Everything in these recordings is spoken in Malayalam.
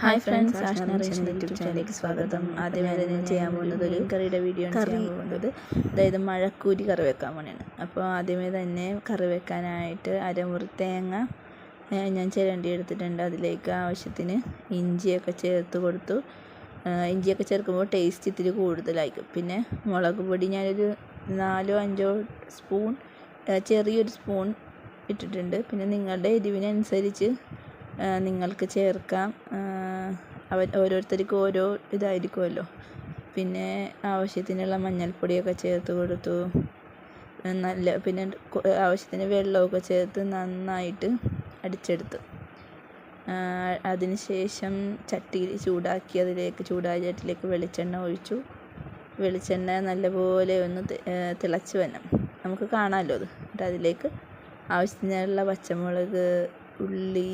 Hi friends Ashna ration YouTube ചാനലിലേക്ക് സ്വാഗതം. ആദ്യമായി ഞാൻ ചെയ്യാൻ പോകുന്നത് ഒരു കറിയുടെ വീഡിയോ ആണ് ചെയ്യാൻ പോകുന്നത്. അതായത് മഴക്കൂരി കറി വെക്കാൻ വേണ്ടിയാണ് അപ്പോൾ ആദ്യമേ തന്നെ കറി വെക്കാനായിട്ട് അരമുറി തേങ്ങ ഞാൻ ചിരണ്ടി എടുത്തിട്ടുണ്ട്. അതിലേക്ക് ആവശ്യത്തിന് ഇഞ്ചിയൊക്കെ ചേർത്ത് കൊടുത്തു. ഇഞ്ചിയൊക്കെ ചേർക്കുമ്പോൾ ടേസ്റ്റ് ഇത്തിരി കൂടുതലായിരിക്കും. പിന്നെ മുളക് പൊടി ഞാനൊരു നാലോ അഞ്ചോ സ്പൂൺ ചെറിയൊരു സ്പൂൺ ഇട്ടിട്ടുണ്ട്. പിന്നെ നിങ്ങളുടെ എരിവിനനുസരിച്ച് നിങ്ങൾക്ക് ചേർക്കാം. ആ, അവ ഓരോരുത്തർക്കും ഓരോ ഇതായിരിക്കുമല്ലോ. പിന്നെ ആവശ്യത്തിനുള്ള മഞ്ഞൾപ്പൊടിയൊക്കെ ചേർത്ത് കൊടുത്തു. നല്ല പിന്നെ ആവശ്യത്തിന് വെള്ളമൊക്കെ ചേർത്ത് നന്നായിട്ട് അടിച്ചെടുത്തു. അതിന് ശേഷം ചട്ടി ചൂടാക്കി അതിലേക്ക് ചൂടായ ചട്ടിയിലേക്ക് വെളിച്ചെണ്ണ ഒഴിച്ചു. വെളിച്ചെണ്ണ നല്ലപോലെ ഒന്ന് തിളച്ച് വരണം. നമുക്ക് കാണാമല്ലോ അത്. എന്നിട്ട് അതിലേക്ക് ആവശ്യത്തിനുള്ള പച്ചമുളക് ഉള്ളി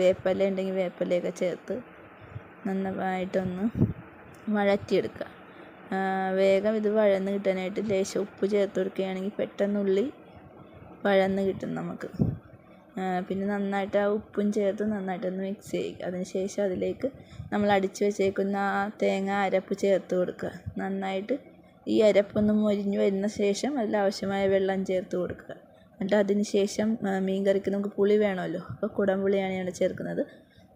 വേപ്പില ഉണ്ടെങ്കിൽ വേപ്പിലയൊക്കെ ചേർത്ത് നന്നായിട്ടൊന്ന് വഴറ്റിയെടുക്കുക. വേഗം ഇത് വഴന്ന് കിട്ടാനായിട്ട് ലേശം ഉപ്പ് ചേർത്ത് കൊടുക്കുകയാണെങ്കിൽ പെട്ടെന്ന് ഉള്ളി വഴന്ന് കിട്ടും നമുക്ക്. പിന്നെ നന്നായിട്ട് ആ ഉപ്പും ചേർത്ത് നന്നായിട്ടൊന്ന് മിക്സ് ചെയ്യുക. അതിനുശേഷം അതിലേക്ക് നമ്മൾ അടിച്ചു വെച്ചേക്കുന്ന ആ തേങ്ങ അരപ്പ് ചേർത്ത് കൊടുക്കുക. നന്നായിട്ട് ഈ അരപ്പൊന്ന് മൊരിഞ്ഞ് വരുന്ന ശേഷം അതിൽ ആവശ്യമായ വെള്ളം ചേർത്ത് കൊടുക്കുക. എന്നിട്ട് അതിന് ശേഷം മീൻ കറിക്ക് നമുക്ക് പുളി വേണമല്ലോ. അപ്പോൾ കുടംപുളിയാണ് ഞാൻ ചേർക്കുന്നത്.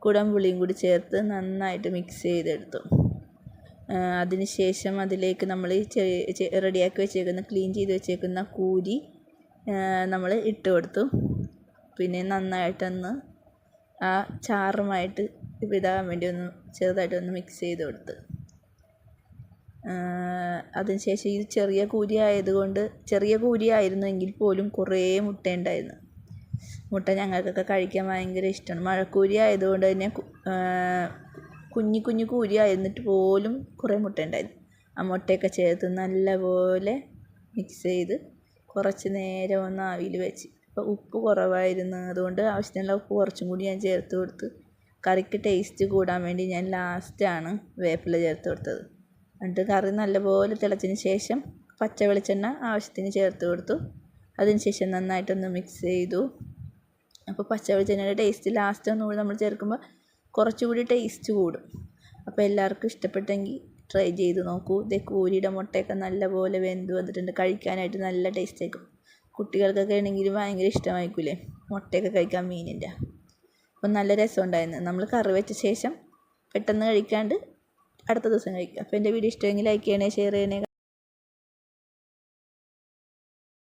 കുടംപുളിയും കൂടി ചേർത്ത് നന്നായിട്ട് മിക്സ് ചെയ്തെടുത്തു. അതിന് ശേഷം അതിലേക്ക് നമ്മൾ റെഡിയാക്കി വെച്ചേക്കുന്ന ക്ലീൻ ചെയ്ത് വെച്ചേക്കുന്ന കൂരി നമ്മൾ ഇട്ട് കൊടുത്തു. പിന്നെ നന്നായിട്ടൊന്ന് ആ ചാറുമായിട്ട് ഇതാകാൻ വേണ്ടി ഒന്ന് ചെറുതായിട്ടൊന്ന് മിക്സ് ചെയ്ത് കൊടുത്ത്. അതിനുശേഷം ഇത് ചെറിയ കൂരി ആയതുകൊണ്ട് ചെറിയ കൂരി ആയിരുന്നെങ്കിൽ പോലും കുറേ മുട്ട ഉണ്ടായിരുന്നു. മുട്ട ഞങ്ങൾക്കൊക്കെ കഴിക്കാൻ ഭയങ്കര ഇഷ്ടമാണ്. മഴക്കൂരി ആയതുകൊണ്ട് തന്നെ കുഞ്ഞി കുഞ്ഞി കൂരി ആയിരുന്നിട്ട് പോലും കുറേ മുട്ട ഉണ്ടായിരുന്നു. ആ മുട്ടയൊക്കെ ചേർത്ത് നല്ലപോലെ മിക്സ് ചെയ്ത് കുറച്ച് നേരം ഒന്ന് ആവിയിൽ വെച്ച്. അപ്പോൾ ഉപ്പ് കുറവായിരുന്നു. അതുകൊണ്ട് ആവശ്യത്തിനുള്ള ഉപ്പ് കുറച്ചും കൂടി ഞാൻ ചേർത്ത് കൊടുത്ത് കറിക്ക് ടേസ്റ്റ് കൂടാൻ വേണ്ടി ഞാൻ ലാസ്റ്റാണ് വേപ്പില ചേർത്ത് കൊടുത്തത്. എന്നിട്ട് കറി നല്ലപോലെ തിളച്ചതിന് ശേഷം പച്ച വെളിച്ചെണ്ണ ആവശ്യത്തിന് ചേർത്ത് കൊടുത്തു. അതിന് ശേഷം നന്നായിട്ടൊന്ന് മിക്സ് ചെയ്തു. അപ്പോൾ പച്ചവെളിച്ചെണ്ണയുടെ ടേസ്റ്റ് ലാസ്റ്റ് ഒന്നുകൂടി നമ്മൾ ചേർക്കുമ്പോൾ കുറച്ചുകൂടി ടേസ്റ്റ് കൂടും. അപ്പോൾ എല്ലാവർക്കും ഇഷ്ടപ്പെട്ടെങ്കിൽ ട്രൈ ചെയ്ത് നോക്കൂ. ഇതേ കോരിയുടെ മുട്ടയൊക്കെ നല്ലപോലെ വെന്ത് വന്നിട്ടുണ്ട്. കഴിക്കാനായിട്ട് നല്ല ടേസ്റ്റ് ആയിരിക്കും. കുട്ടികൾക്കൊക്കെ ആണെങ്കിൽ ഭയങ്കര ഇഷ്ടമായിരിക്കൂലേ? മുട്ടയൊക്കെ കഴിക്കാൻ മീനിന്റെ. അപ്പം നല്ല രസമുണ്ടായിരുന്നു നമ്മൾ കറി വെച്ച ശേഷം പെട്ടെന്ന് കഴിക്കാണ്ട് അടുത്ത ദിവസം കഴിക്കുക. അപ്പോൾ എന്റെ വീഡിയോ ഇഷ്ടമെങ്കിൽ ലൈക്ക് ചെയ്യണേ ഷെയർ ചെയ്യണേ.